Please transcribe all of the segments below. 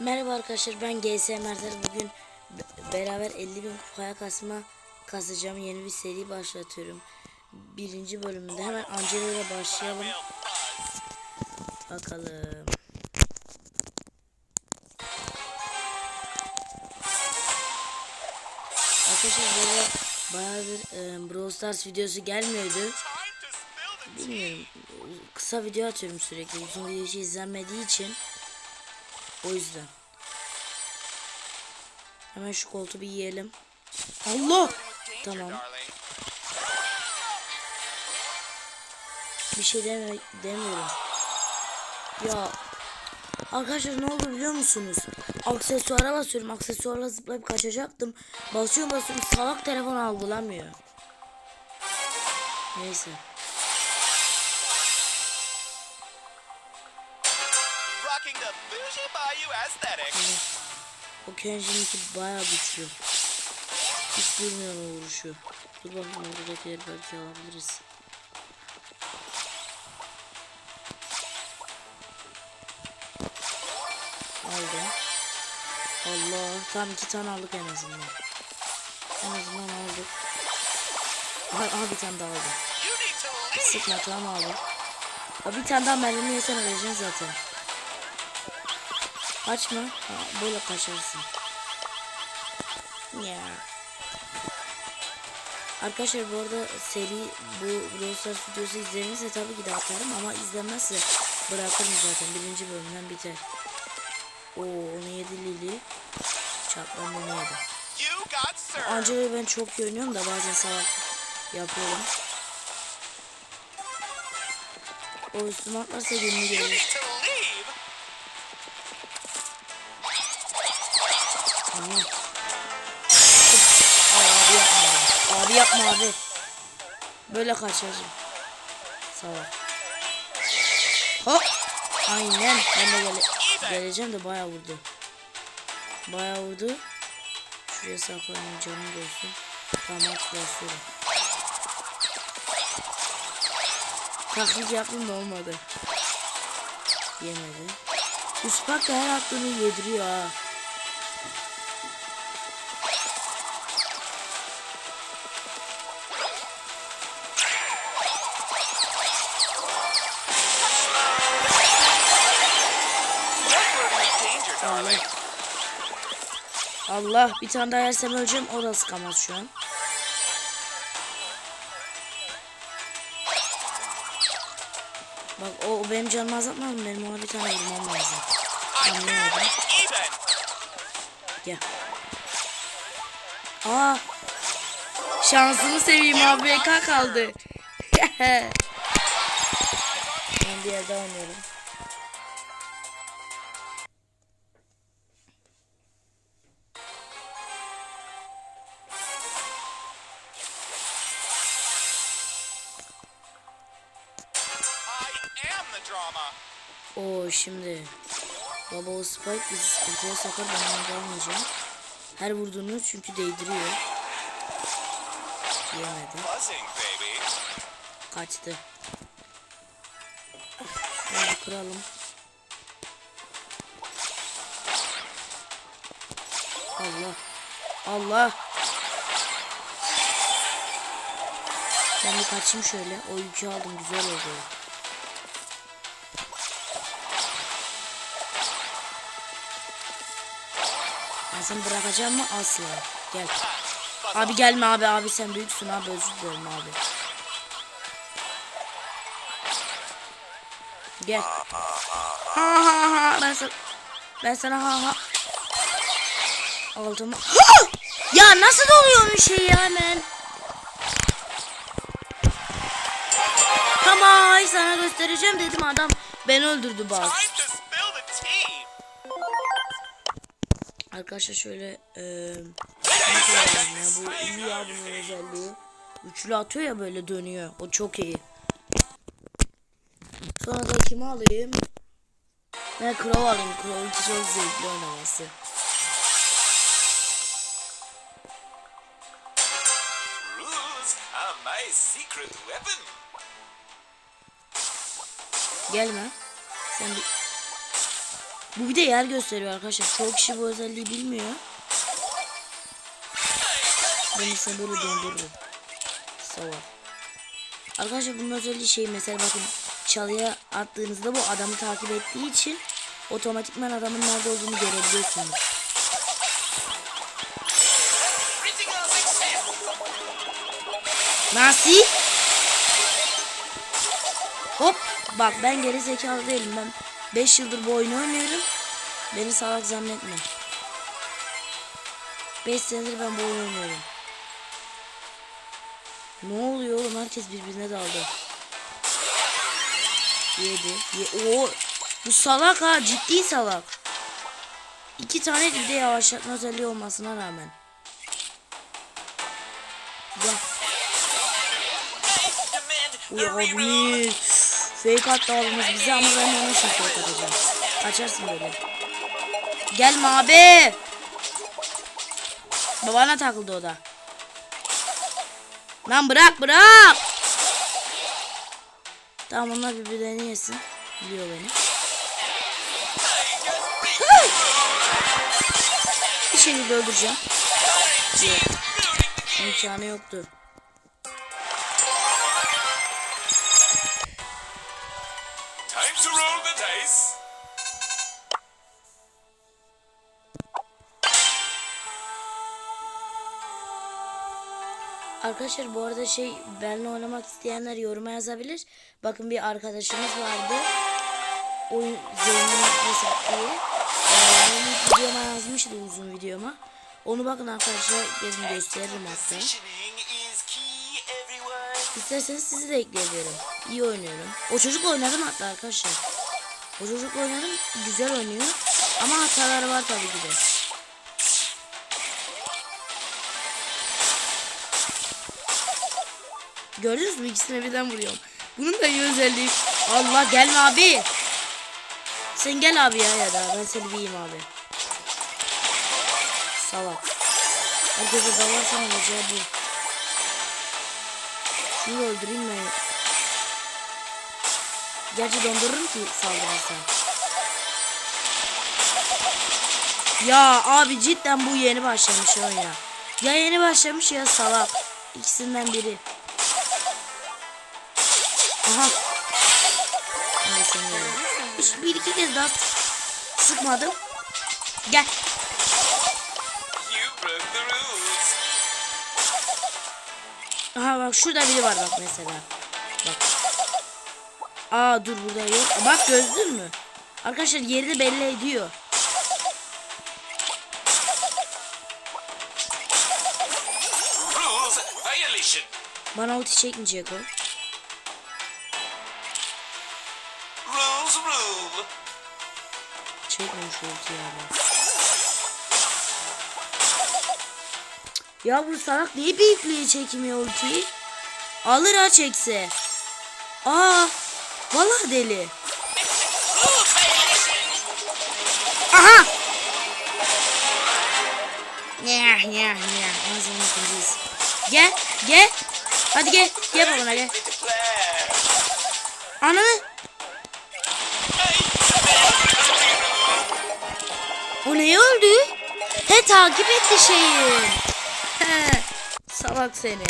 Merhaba arkadaşlar ben GS Mertler bugün be- beraber 50 bin kupaya kasma kasacağım yeni bir seri başlatıyorum. Birinci bölümünde hemen Angela başlayalım. Bakalım. Arkadaşlar böyle bayağıdır e, Brawl Stars videosu gelmiyordu. Bilmiyorum. Kısa video atıyorum sürekli. Uzun video izlenmediği için. O yüzden. Hemen şu koltuğu bir yiyelim. Allah! Tamam. Bir şey deme demiyorum. Ya Arkadaşlar ne oldu biliyor musunuz? Aksesuara basıyorum. Aksesuarla zıplayıp kaçacaktım. Basıyorum basıyorum. Salak telefon algılamıyor. Neyse. Kenji'ninki bayağı güçlü. Hiç durmuyor vuruşu. Dur bakayım oradakileri belki alabiliriz. Aldım. Allah. Tam iki tane aldık en azından. En azından aldık. Aha, bir tane daha aldım. Sıkma tamam aldım. Bir tane daha mermi yesen öleceksin zaten. Kaçma. Ha, böyle kaçarsın. Ya. Arkadaşlar bu arada seri bu Brawl Stars videosu izlenirse tabii ki de atarım ama izlenmezse bırakırım zaten. Birinci bölümden biter. Oo onu yedi Lili. Çatlan onu yedi. Angela'yı ben çok iyi oynuyorum da bazen salak yapıyorum. O üstüme atlarsa gününü You yapma abi. Böyle kaçarım. Salak. Hop. Aynen. Ben de gele geleceğim de bayağı vurdu. Bayağı vurdu. Şuraya saklanayım canım dolsun. Tamam basıyorum. Taklit yaptım da olmadı. Yemedi. Uspak da her aklını yediriyor ha. Allah bir tane daha yersem öleceğim o da sıkamaz şu an. Bak o, o benim canımı azaltmadı benim ona bir tane vurmam lazım. Anlayamadım. Gel. Aa. Şansımı seveyim abi BK kaldı. ben bir yerde oynuyorum. Oo şimdi. Baba o Spike bizi sıkıntıya sokar ben onu almayacağım. Her vurduğunu çünkü değdiriyor. Yemedi. Kaçtı. Hadi kıralım. Allah. Allah. Ben bir kaçayım şöyle. O yükü aldım. Güzel oldu. Ben seni bırakacağım mı? Asla. Gel. Abi gelme abi. Abi sen büyüksün abi. Özür dilerim abi. Gel. Ha ha ha. Ben sana, ben sana ha ha. Aldım. Ha! Ya nasıl doluyor bir şey ya hemen? Tamam sana göstereceğim dedim adam beni öldürdü bak. Arkadaşlar şöyle nasıl ya bu iyi ya bunun özelliği. Üçlü atıyor ya böyle dönüyor. O çok iyi. Sonra da kimi alayım? Ben Crow alayım. Crow'un çok zevkli oynaması. Gelme. Sen bir... Bu bir de yer gösteriyor arkadaşlar. Çoğu kişi bu özelliği bilmiyor. Ben ise böyle dondururum. Sava. Arkadaşlar bunun özelliği şey mesela bakın çalıya attığınızda bu adamı takip ettiği için otomatikman adamın nerede olduğunu görebiliyorsunuz. Nasıl? Hop bak ben geri zekalı değilim ben 5 yıldır bu oyunu oynuyorum. Beni salak zannetme. 5 senedir ben bu oyunu oynuyorum. Ne oluyor oğlum herkes birbirine daldı. Yedi. Ye Oo, bu salak ha ciddi salak. İki tane bir de yavaşlatma özelliği olmasına rağmen. Ya. Demand Uy a reroll. abimiz. Fake attı abimiz bize ama ben ona şimdi fake. Kaçarsın böyle. Gelme abi. Babana takıldı o da. Lan bırak bırak. Tamam onlar birbirlerini yesin. Biliyor beni. Bir şekilde öldüreceğim. Yok. İmkanı yoktu. Arkadaşlar bu arada şey benimle oynamak isteyenler yoruma yazabilir. Bakın bir arkadaşımız vardı. Oyun Zeynep Hesap diye. Ee, videoma yazmıştı uzun videoma. Onu bakın arkadaşlar gelin gösteririm hatta. İsterseniz sizi de ekleyebilirim. İyi oynuyorum. O çocuk oynadım hatta arkadaşlar. O çocuk oynadım. Güzel oynuyor. Ama hataları var tabii ki de. Gördünüz mü? İkisine birden vuruyorum. Bunun da iyi özelliği. Allah gelme abi. Sen gel abi ya ya da ben seni bileyim abi. Salak. Herkese dalarsan olacağı bu. Şunu öldüreyim mi? Gerçi dondururum ki saldırırsa. Ya abi cidden bu yeni başlamış oyuna. Ya yeni başlamış ya salak. İkisinden biri. Aha. Hiç bir iki kez daha sık- sıkmadım. Gel. Aha bak şurada biri var bak mesela. Bak. Aa dur burada yok. Bak gördün mü? Arkadaşlar yerini belli ediyor. Bana ulti çekmeyecek o. Rules rule. Çekmemiş ulti yani. Ya bu salak niye büyüklüğü çekmiyor ultiyi? Alır ha çekse. Aa, vallahi deli. Aha! Nyah nyah nyah. Ağzını ikinciyiz. Gel, gel. Hadi gel, gel babana gel. Ananı. Neye öldü? He takip etti şeyi. He. Salak seni.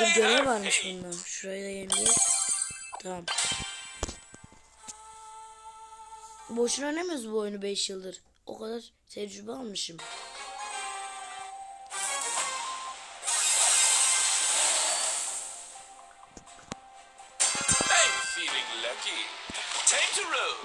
Bir görev varmış fate. bunda. Şurayı da yenileyim. Tamam. Boşuna oynamıyoruz bu oyunu 5 yıldır. O kadar tecrübe almışım.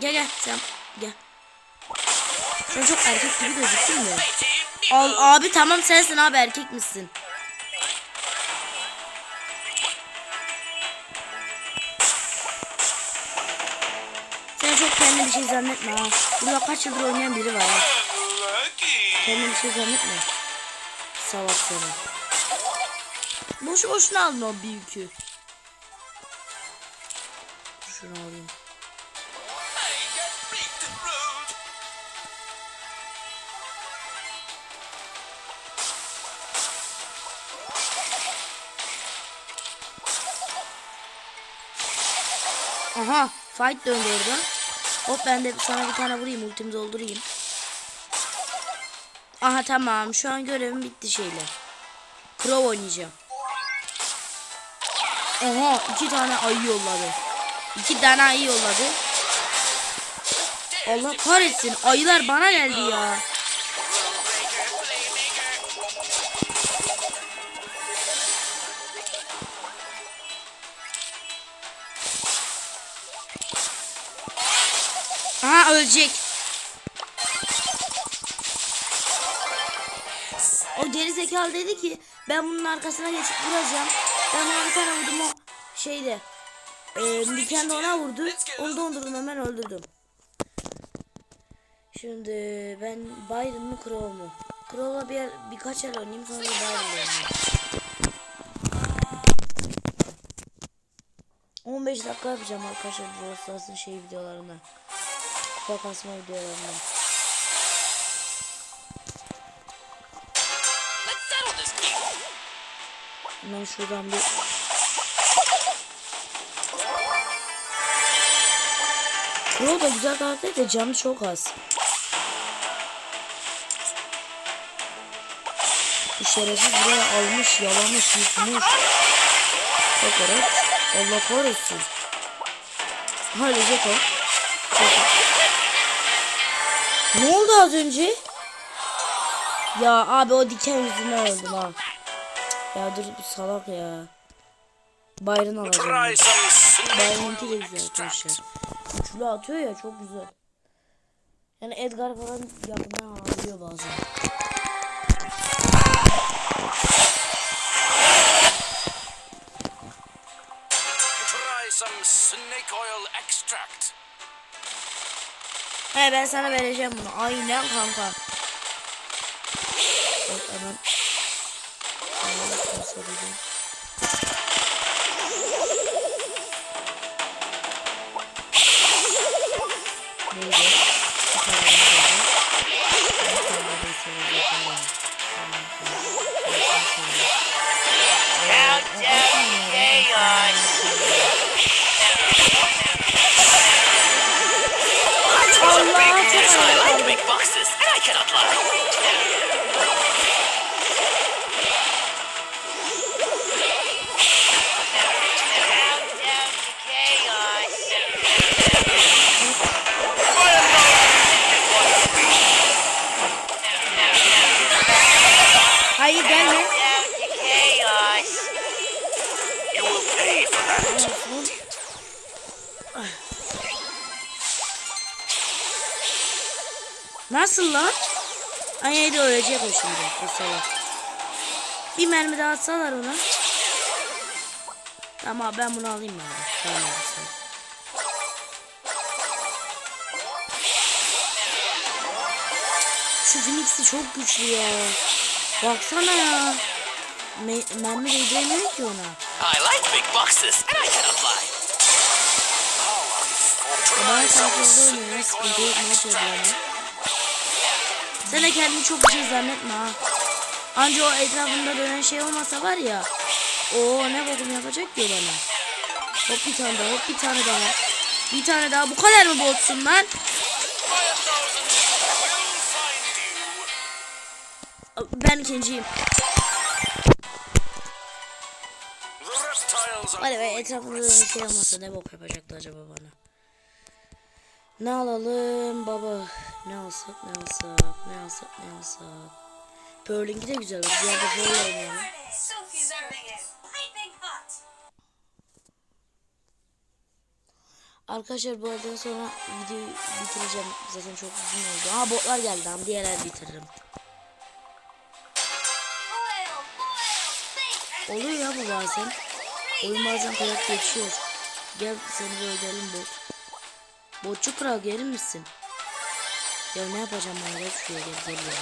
Gel gel sen gel. Çok erkek gibi gözüktün mü? Al abi tamam sensin abi erkek misin? Sen çok kendi bir şey zannetme ha. Burada kaç yıldır oynayan biri var ha. Kendi bir şey zannetme. Salak seni. Boşu boşuna aldın o büyükü. Şunu alayım. Aha fight döndü orada. Hop ben de sana bir tane vurayım ultimi doldurayım. Aha tamam şu an görevim bitti şeyle. Crow oynayacağım. Oha iki tane ayı yolladı. İki tane ayı yolladı. Allah kahretsin ayılar bana geldi ya. Aha ölecek. O geri zekalı dedi ki ben bunun arkasına geçip vuracağım. Ben ona bir tane vurdum o şeyde. E, Diken de ona vurdu. Onu dondurdum hemen öldürdüm. Şimdi ben Byron mu Crow mu? Crow'la bir birkaç el oynayayım sonra Byron'la oynayayım. 15 dakika yapacağım arkadaşlar Brawl Stars'ın şey videolarını. Kupa kasma game. Hemen şuradan bir Crow da güzel karakter de canı çok az. Bu şerefsiz buraya almış, yalamış, yutmuş. Bakarak Allah kahretsin. Ölecek o. oldu az önce? Ya abi o diken yüzünden öldüm ha. Ya dur bu salak ya. Bayrın alacağım. Bayrın'ınki de güzel arkadaşlar. Üçlü atıyor ya çok güzel. Yani Edgar falan yakından alıyor bazen. Try some snake oil extract. He ben sana vereceğim bunu. Aynen kanka. Bak hemen. Hemen big boxes, and I cannot lie. Lan? Ay de ölecek o şimdi salak. Bir mermi daha atsalar ona. Tamam ben bunu alayım bari. Tamam. Şu Phoenix'i çok güçlü ya. Baksana ya. Me mermi değdiremiyor ki ona. I like big boxes, and I cannot lie. Ben kalkıyordu oynuyor. Sıkıntı yok. Ne extract. Sen de kendini çok bir şey zannetme ha. Anca o etrafında dönen şey olmasa var ya. O ne bokum yapacak ki bana. Hop bir tane daha hop bir tane daha. Bir tane daha bu kadar mı botsun lan? Ben ikinciyim. Hadi be etrafında dönen şey olmasa ne bok yapacaktı acaba bana? Ne alalım baba? Ne alsak ne alsak ne alsak ne alsak. Pearl'inki de güzel. Bir yerde Pearl oynayalım. Arkadaşlar bu aradan sonra videoyu bitireceğim. Zaten çok uzun oldu. Aha botlar geldi. Ama diğer el bitiririm. Oluyor ya bu bazen. Oyun bazen kayak geçiyor. Gel seni bir öldürelim bot. Botçu kral gelir misin? Ya ne yapacağım bana hep şuraya gel gel ya.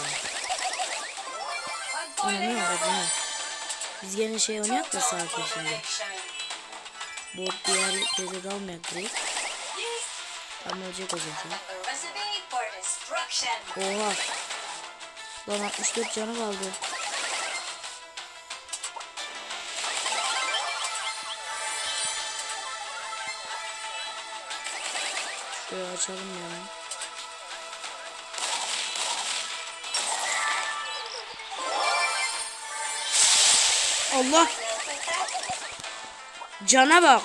Ana ne bu ne? Biz gene şey oynayak da sakin şimdi. Bot diğer teyze dalmayak direkt. Tam ölecek o zaten. Oha. Lan 64 canı kaldı. Şöyle kaçalım ya. Allah cana bak.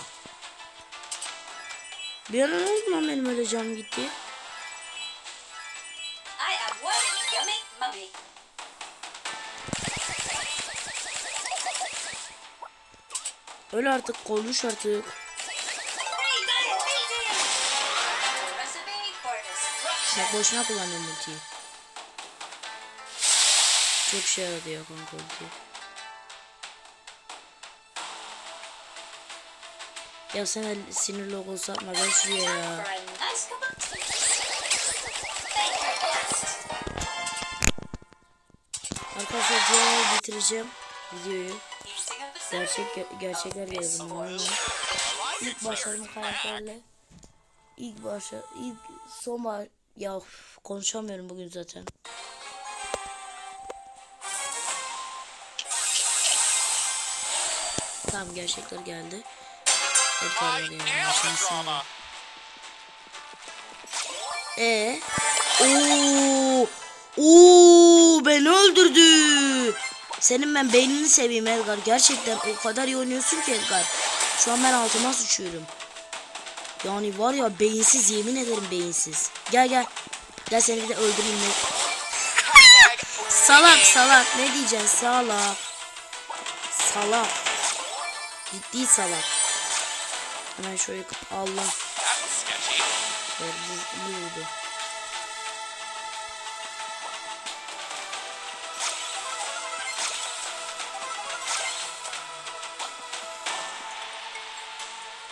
Bir ne oldu lan benim öyle canım gitti? Öyle artık konuş artık. Bak boşuna kullanıyorum ultiyi. Çok şey yaradı ya kanka ulti. Ya sen el- sinir logosu atma ben şuraya ya. Arkadaşlar diğer bitireceğim videoyu. Gerçek gerçekler yazdım onu. İlk başlarım karakterle. İlk başla ilk son baş... ya konuşamıyorum bugün zaten. Tamam gerçekler geldi. E Oo! Oo beni öldürdü. Senin ben beynini seveyim Edgar. Gerçekten o kadar iyi oynuyorsun ki Edgar. Şu an ben altıma sıçıyorum. Yani var ya beyinsiz yemin ederim beyinsiz. Gel gel. Gel seni de öldüreyim. Salak salak ne diyeceksin salak. Salak. Ciddi salak. Hemen şöyle Allah. İyi oldu.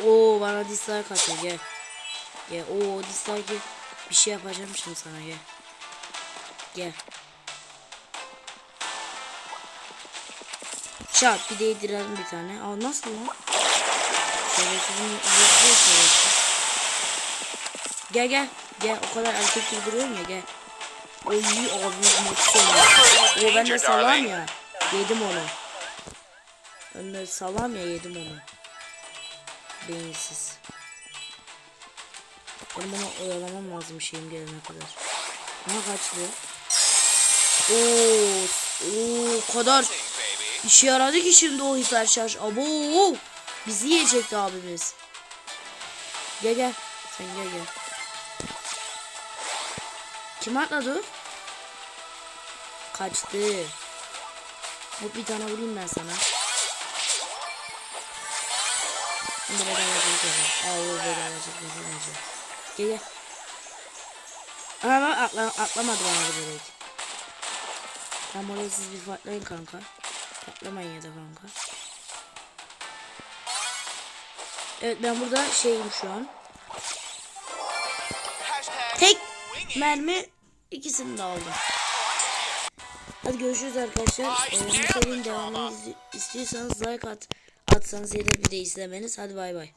Oo bana dislike atıyor gel. Gel oo dislike bir şey yapacağım şimdi sana gel. Gel. Çat bir de yedirelim bir tane. Aa nasıl lan? Şerefsizin yüzü şerefsiz. Gel gel. Gel o kadar erkek gibi duruyorum ya gel. Oy abi mutlu O ben de salam ya. Yedim onu. Ben de salam ya yedim onu. Beyinsiz. Benim bunu oyalamam lazım şeyim gelene kadar. Ama kaçtı. Oo, o kadar işe yaradı ki şimdi o hiper şarj. Abo, bizi yiyecekti abimiz. Gel gel. Sen gel gel. Kim atladı? Kaçtı. Hop bir tane vurayım ben sana. Şimdi yapalım. Aa o bedavacılık yapamayacağım. Gel gel. Ama atla, atlamadı bana direkt. Tam oraya siz bir patlayın kanka. Patlamayın ya da kanka. Evet ben burada şeyim şu an. Tek mermi ikisini de aldım. Hadi görüşürüz arkadaşlar. Ee, bu serinin devamını istiyorsanız like at atsanız ya da bir de izlemeniz. Hadi bay bay.